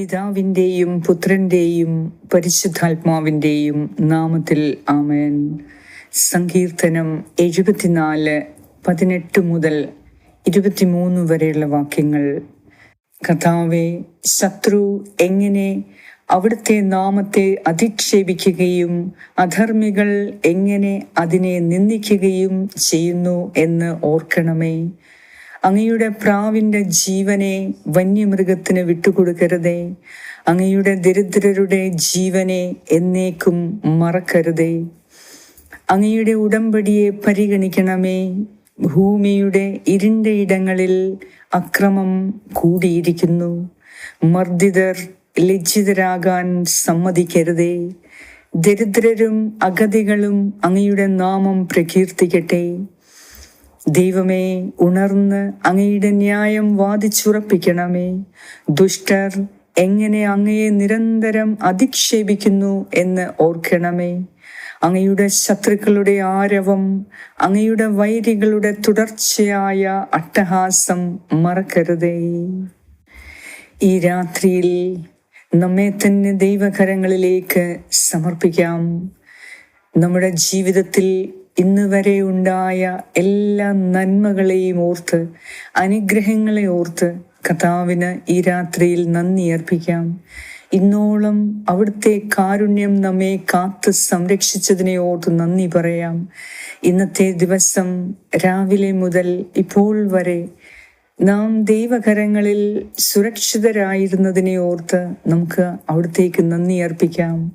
പിതാവിന്റെയും പുത്രന്റെയും പരിശുദ്ധാത്മാവിന്റെയും നാമത്തിൽ ആമേൻ. സങ്കീർത്തനം എഴുപത്തിനാല് പതിനെട്ട് മുതൽ ഇരുപത്തിമൂന്ന് വരെയുള്ള വാക്യങ്ങൾ. കഥാവെ ശത്രു എങ്ങനെ അവിടുത്തെ നാമത്തെ അധിക്ഷേപിക്കുകയും അധർമ്മികൾ എങ്ങനെ അതിനെ നിന്ദിക്കുകയും ചെയ്യുന്നു എന്ന് ഓർക്കണമേ. അങ്ങയുടെ പ്രാവിന്റെ ജീവനെ വന്യമൃഗത്തിന് വിട്ടുകൊടുക്കരുതേ. അങ്ങയുടെ ദരിദ്രരുടെ ജീവനെ എന്നേക്കും മറക്കരുതേ. അങ്ങയുടെ ഉടമ്പടിയെ പരിഗണിക്കണമേ. ഭൂമിയുടെ ഇരുണ്ട ഇടങ്ങളിൽ അക്രമം കൂടിയിരിക്കുന്നു. മർദ്ദിതർ ലജ്ജിതരാകാൻ സമ്മതിക്കരുതേ. ദരിദ്രരും അഗതികളും അങ്ങയുടെ നാമം പ്രകീർത്തിക്കട്ടെ. ദൈവമേ ഉണർന്ന് അങ്ങയുടെ ന്യായം വാദിച്ചുറപ്പിക്കണമേ. ദുഷ്ടർ എങ്ങനെ അങ്ങയെ നിരന്തരം അധിക്ഷേപിക്കുന്നു എന്ന് ഓർക്കണമേ. അങ്ങയുടെ ശത്രുക്കളുടെ ആരവം അങ്ങയുടെ വൈരികളുടെ തുടർച്ചയായ അട്ടഹാസം മറക്കരുതേ. ഈ രാത്രിയിൽ നമ്മെ തന്നെ ദൈവകരങ്ങളിലേക്ക് സമർപ്പിക്കാം. നമ്മുടെ ജീവിതത്തിൽ ഇന്ന് വരെ ഉണ്ടായ എല്ലാ നന്മകളെയും ഓർത്ത് അനുഗ്രഹങ്ങളെ ഓർത്ത് കഥാവിന് ഈ രാത്രിയിൽ നന്ദി അർപ്പിക്കാം. ഇന്നോളം അവിടുത്തെ കാരുണ്യം നമ്മെ കാത്ത് സംരക്ഷിച്ചതിനെ ഓർത്ത് നന്ദി പറയാം. ഇന്നത്തെ ദിവസം രാവിലെ മുതൽ ഇപ്പോൾ വരെ നാം ദൈവകരങ്ങളിൽ സുരക്ഷിതരായിരുന്നതിനെ ഓർത്ത് നമുക്ക് അവിടത്തേക്ക് നന്ദി അർപ്പിക്കാം.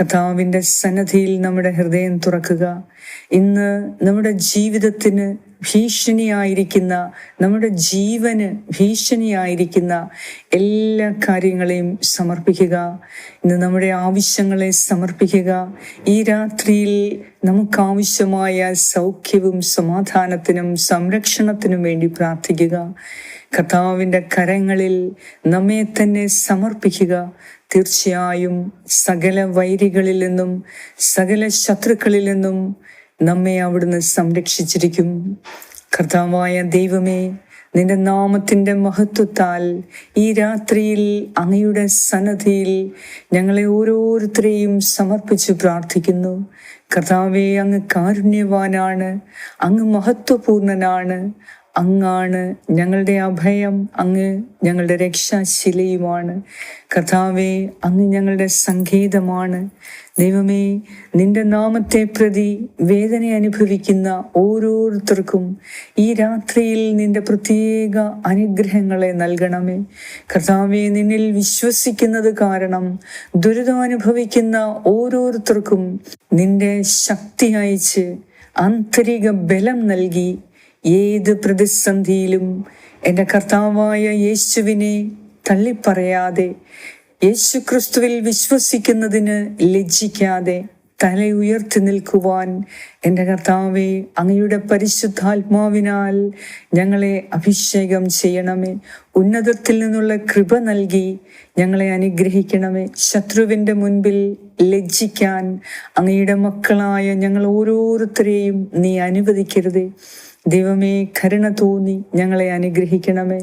കഥാവിന്റെ സന്നദ്ധിയിൽ നമ്മുടെ ഹൃദയം തുറക്കുക. ഇന്ന് നമ്മുടെ ജീവിതത്തിന് ഭീഷണിയായിരിക്കുന്ന നമ്മുടെ ജീവന് ഭീഷണിയായിരിക്കുന്ന എല്ലാ കാര്യങ്ങളെയും സമർപ്പിക്കുക. ഇന്ന് നമ്മുടെ ആവശ്യങ്ങളെ സമർപ്പിക്കുക. ഈ രാത്രിയിൽ നമുക്കാവശ്യമായ സൗഖ്യവും സമാധാനത്തിനും സംരക്ഷണത്തിനും വേണ്ടി പ്രാർത്ഥിക്കുക. കർത്താവിന്റെ കരങ്ങളിൽ നമ്മെ തന്നെ സമർപ്പിക്കുക. തീർച്ചയായും സകല വൈരികളിൽ നിന്നും സകല ശത്രുക്കളിൽ നിന്നും നമ്മെ അവിടുന്ന് സംരക്ഷിച്ചിരിക്കും. കർത്താവായ ദൈവമേ നിന്റെ നാമത്തിന്റെ മഹത്വത്താൽ ഈ രാത്രിയിൽ അങ്ങയുടെ സന്നദ്ധിയിൽ ഞങ്ങളെ ഓരോരുത്തരെയും സമർപ്പിച്ച് പ്രാർത്ഥിക്കുന്നു. കർത്താവെ അങ്ങ് കാരുണ്യവാനാണ് അങ്ങ് മഹത്വപൂർണനാണ്. അങ്ങാണ് ഞങ്ങളുടെ അഭയം അങ്ങ് ഞങ്ങളുടെ രക്ഷാശിലയുമാണ് കഥാവേ അങ്ങ് ഞങ്ങളുടെ സംഗീതമാണ് ദൈവമേ നിന്റെ നാമത്തെ പ്രതി വേദന അനുഭവിക്കുന്ന ഓരോരുത്തർക്കും ഈ രാത്രിയിൽ നിന്റെ പ്രത്യേക അനുഗ്രഹങ്ങളെ നൽകണമേ. കർത്താവെ നിന്നിൽ വിശ്വസിക്കുന്നത് കാരണം ദുരിതം അനുഭവിക്കുന്ന ഓരോരുത്തർക്കും നിന്റെ ശക്തി അയച്ച് ആന്തരിക ബലം നൽകി ഏത് പ്രതിസന്ധിയിലും എന്റെ കർത്താവായ യേശുവിനെ തള്ളിപ്പറയാതെ യേശു ക്രിസ്തുവിൽ വിശ്വസിക്കുന്നതിന് ലജ്ജിക്കാതെ തല ഉയർത്തി നിൽക്കുവാൻ എന്റെ കർത്താവെ അങ്ങയുടെ പരിശുദ്ധാത്മാവിനാൽ ഞങ്ങളെ അഭിഷേകം ചെയ്യണമേ. ഉന്നതത്തിൽ നിന്നുള്ള കൃപ നൽകി ഞങ്ങളെ അനുഗ്രഹിക്കണമേ. ശത്രുവിന്റെ മുൻപിൽ ലജ്ജിക്കാൻ അങ്ങയുടെ മക്കളായ ഞങ്ങൾ ഓരോരുത്തരെയും നീ അനുവദിക്കരുതേ. ദൈവമേ കരുണ തോന്നി ഞങ്ങളെ അനുഗ്രഹിക്കണമേ.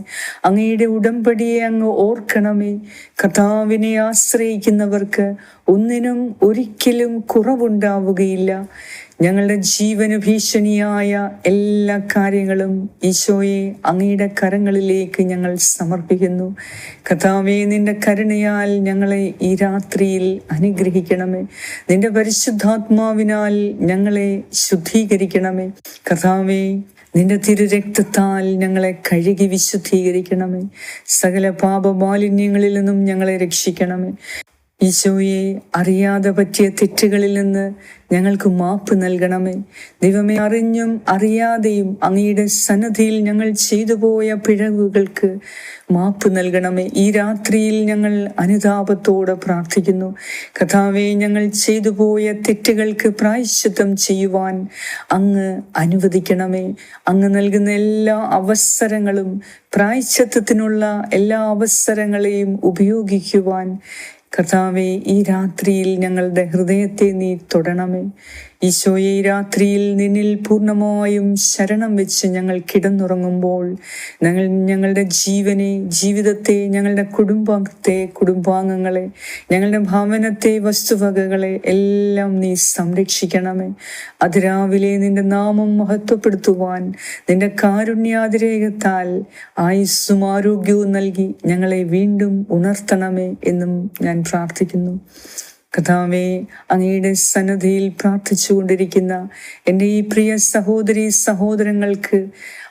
അങ്ങയുടെ ഉടമ്പടിയെ അങ്ങ് ഓർക്കണമേ. കഥാവിനെ ആശ്രയിക്കുന്നവർക്ക് ഒന്നിനും ഒരിക്കലും കുറവുണ്ടാവുകയില്ല. ഞങ്ങളുടെ ജീവന് ഭീഷണിയായ എല്ലാ കാര്യങ്ങളും ഈശോയെ അങ്ങയുടെ കരങ്ങളിലേക്ക് ഞങ്ങൾ സമർപ്പിക്കുന്നു. കഥാവെ നിന്റെ കരുണയാൽ ഞങ്ങളെ ഈ രാത്രിയിൽ അനുഗ്രഹിക്കണമേ. നിന്റെ പരിശുദ്ധാത്മാവിനാൽ ഞങ്ങളെ ശുദ്ധീകരിക്കണമേ. കഥാവെ നിന്റെ തിരുരക്തത്താൽ ഞങ്ങളെ കഴുകി വിശുദ്ധീകരിക്കണമേ. സകല പാപമാലിന്യങ്ങളിൽ നിന്നും ഞങ്ങളെ രക്ഷിക്കണമേ. ഈശോയെ അറിയാതെ പറ്റിയ തെറ്റുകളിൽ നിന്ന് ഞങ്ങൾക്ക് മാപ്പ് നൽകണമേ. ദൈവമേ അറിഞ്ഞും അറിയാതെയും അങ്ങയുടെ സന്നദ്ധിയിൽ ഞങ്ങൾ ചെയ്തു പോയ പിഴവുകൾക്ക് മാപ്പ് നൽകണമേ. ഈ രാത്രിയിൽ ഞങ്ങൾ അനുതാപത്തോടെ പ്രാർത്ഥിക്കുന്നു. കഥാവെ ഞങ്ങൾ ചെയ്തു പോയ തെറ്റുകൾക്ക് പ്രായശ്ചിത്തം ചെയ്യുവാൻ അങ്ങ് അനുവദിക്കണമേ. അങ്ങ് നൽകുന്ന എല്ലാ അവസരങ്ങളും പ്രായശ്ചിത്തത്തിനുള്ള എല്ലാ അവസരങ്ങളെയും ഉപയോഗിക്കുവാൻ കർത്താവെ ഈ രാത്രിയിൽ ഞങ്ങളുടെ ഹൃദയത്തെ നീ തൊടണമേ. ഈശോയെ രാത്രിയിൽ നിന്നിൽ പൂർണമായും ശരണം വെച്ച് ഞങ്ങൾ കിടന്നുറങ്ങുമ്പോൾ ഞങ്ങൾ ഞങ്ങളുടെ ജീവനെ ജീവിതത്തെ ഞങ്ങളുടെ കുടുംബത്തെ കുടുംബാംഗങ്ങളെ ഞങ്ങളുടെ ഭവനത്തെ വസ്തുവകകളെ എല്ലാം നീ സംരക്ഷിക്കണമേ. അതിരാവിലെ നിന്റെ നാമം മഹത്വപ്പെടുത്തുവാൻ നിന്റെ കാരുണ്യാതിരേകത്താൽ ആയുസ്സും ആരോഗ്യവും നൽകി ഞങ്ങളെ വീണ്ടും ഉണർത്തണമേ എന്നും ഞാൻ പ്രാർത്ഥിക്കുന്നു. കഥാവെ അങ്ങയുടെ സന്നദ്ധയിൽ പ്രാർത്ഥിച്ചുകൊണ്ടിരിക്കുന്ന എന്റെ ഈ പ്രിയ സഹോദരി സഹോദരങ്ങൾക്ക്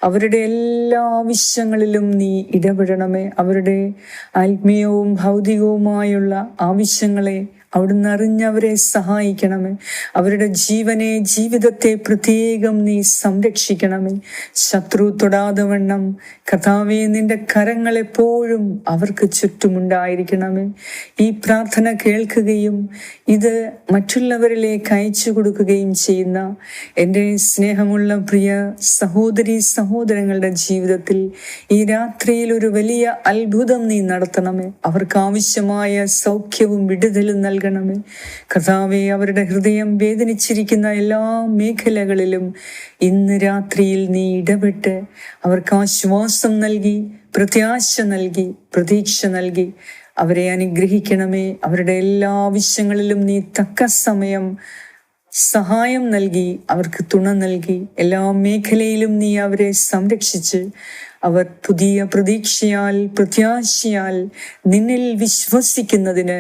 അവരുടെ എല്ലാ ആവശ്യങ്ങളിലും നീ ഇടപെടണമേ. അവരുടെ ആത്മീയവും ഭൗതികവുമായുള്ള ആവശ്യങ്ങളെ അവിടുന്ന് അറിഞ്ഞവരെ സഹായിക്കണമേ. അവരുടെ ജീവനെ ജീവിതത്തെ പ്രത്യേകം നീ സംരക്ഷിക്കണമേ. ശത്രു തൊടാതെ വണ്ണം. കഥാവെ നിന്റെ കരങ്ങൾ എപ്പോഴും അവർക്ക് ചുറ്റുമുണ്ടായിരിക്കണമേ. ഈ പ്രാർത്ഥന കേൾക്കുകയും ഇത് മറ്റുള്ളവരിലേക്ക് അയച്ചു കൊടുക്കുകയും ചെയ്യുന്ന എന്റെ സ്നേഹമുള്ള പ്രിയ സഹോദരി സഹോദരങ്ങളുടെ ജീവിതത്തിൽ ഈ രാത്രിയിൽ ഒരു വലിയ അത്ഭുതം നീ നടത്തണമേ. അവർക്ക് ആവശ്യമായ സൗഖ്യവും വിടുതലും നൽകണമേ. കഥാവെ അവരുടെ ഹൃദയം വേദനിച്ചിരിക്കുന്ന എല്ലാ മേഖലകളിലും ഇന്ന് രാത്രിയിൽ നീ ഇടപെട്ട് അവർക്ക് ആശ്വാസം നൽകി പ്രത്യാശ നൽകി പ്രതീക്ഷ നൽകി. അവരെ അനുഗ്രഹിക്കണമേ. അവരുടെ എല്ലാ ആവശ്യങ്ങളിലും നീ തക്ക സമയം സഹായം നൽകി അവർക്ക് തുണ നൽകി. എല്ലാ മേഖലയിലും നീ അവരെ സംരക്ഷിച്ച് അവർ പുതിയ പ്രതീക്ഷയാൽ പ്രത്യാശയാൽ നിന്നിൽ വിശ്വസിക്കുന്നതിന്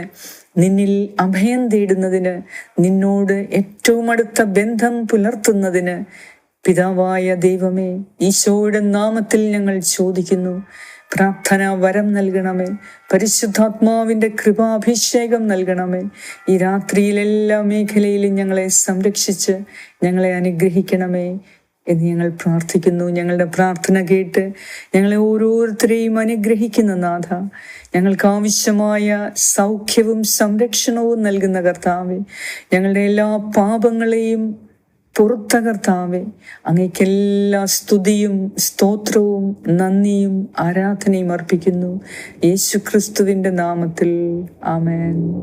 നിന്നിൽ അഭയം തേടുന്നതിന് നിന്നോട് ഏറ്റവും അടുത്ത ബന്ധം പുലർത്തുന്നതിന് പിതാവായ ദൈവമേ ഈശോയുടെ നാമത്തിൽ ഞങ്ങൾ ചോദിക്കുന്നു. പ്രാർത്ഥന വരം നൽകണമേ. പരിശുദ്ധാത്മാവിന്റെ കൃപാഭിഷേകം നൽകണമേ. ഈ രാത്രിയിൽ എല്ലാ മേഖലയിലും ഞങ്ങളെ സംരക്ഷിച്ച് ഞങ്ങളെ അനുഗ്രഹിക്കണമേ. എന്ന് ഞങ്ങൾ പ്രാർത്ഥിക്കുന്നു. ഞങ്ങളുടെ പ്രാർത്ഥന കേട്ട് ഞങ്ങളെ ഓരോരുത്തരെയും അനുഗ്രഹിക്കുന്ന നാഥ. ഞങ്ങൾക്ക് ആവശ്യമായ സൗഖ്യവും സംരക്ഷണവും നൽകുന്ന കർത്താവെ. ഞങ്ങളുടെ എല്ലാ പാപങ്ങളെയും പുറത്ത കർത്താവെ. അങ്ങേക്കെല്ലാ സ്തുതിയും സ്തോത്രവും നന്ദിയും ആരാധനയും അർപ്പിക്കുന്നു. യേശു ക്രിസ്തുവിന്റെ നാമത്തിൽ. ആമേൻ.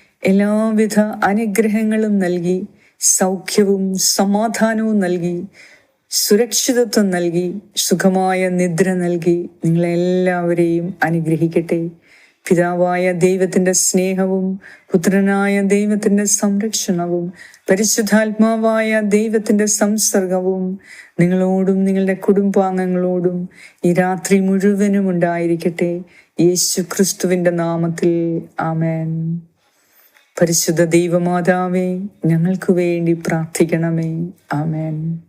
എല്ലാവിധ അനുഗ്രഹങ്ങളും നൽകി സൗഖ്യവും സമാധാനവും നൽകി സുരക്ഷിതത്വം നൽകി സുഖമായ നിദ്ര നൽകി നിങ്ങളെല്ലാവരെയും അനുഗ്രഹിക്കട്ടെ. പിതാവായ ദൈവത്തിന്റെ സ്നേഹവും പുത്രനായ ദൈവത്തിന്റെ സംരക്ഷണവും പരിശുദ്ധാത്മാവായ ദൈവത്തിന്റെ സംസർഗവും നിങ്ങളോടും നിങ്ങളുടെ കുടുംബാംഗങ്ങളോടും ഈ രാത്രി മുഴുവനും ഉണ്ടായിരിക്കട്ടെ. യേശു ക്രിസ്തുവിന്റെ നാമത്തിൽ ആമേൻ. പരിശുദ്ധ ദൈവമാതാവേ ഞങ്ങൾക്ക് വേണ്ടി പ്രാർത്ഥിക്കണമേ. ആമേൻ.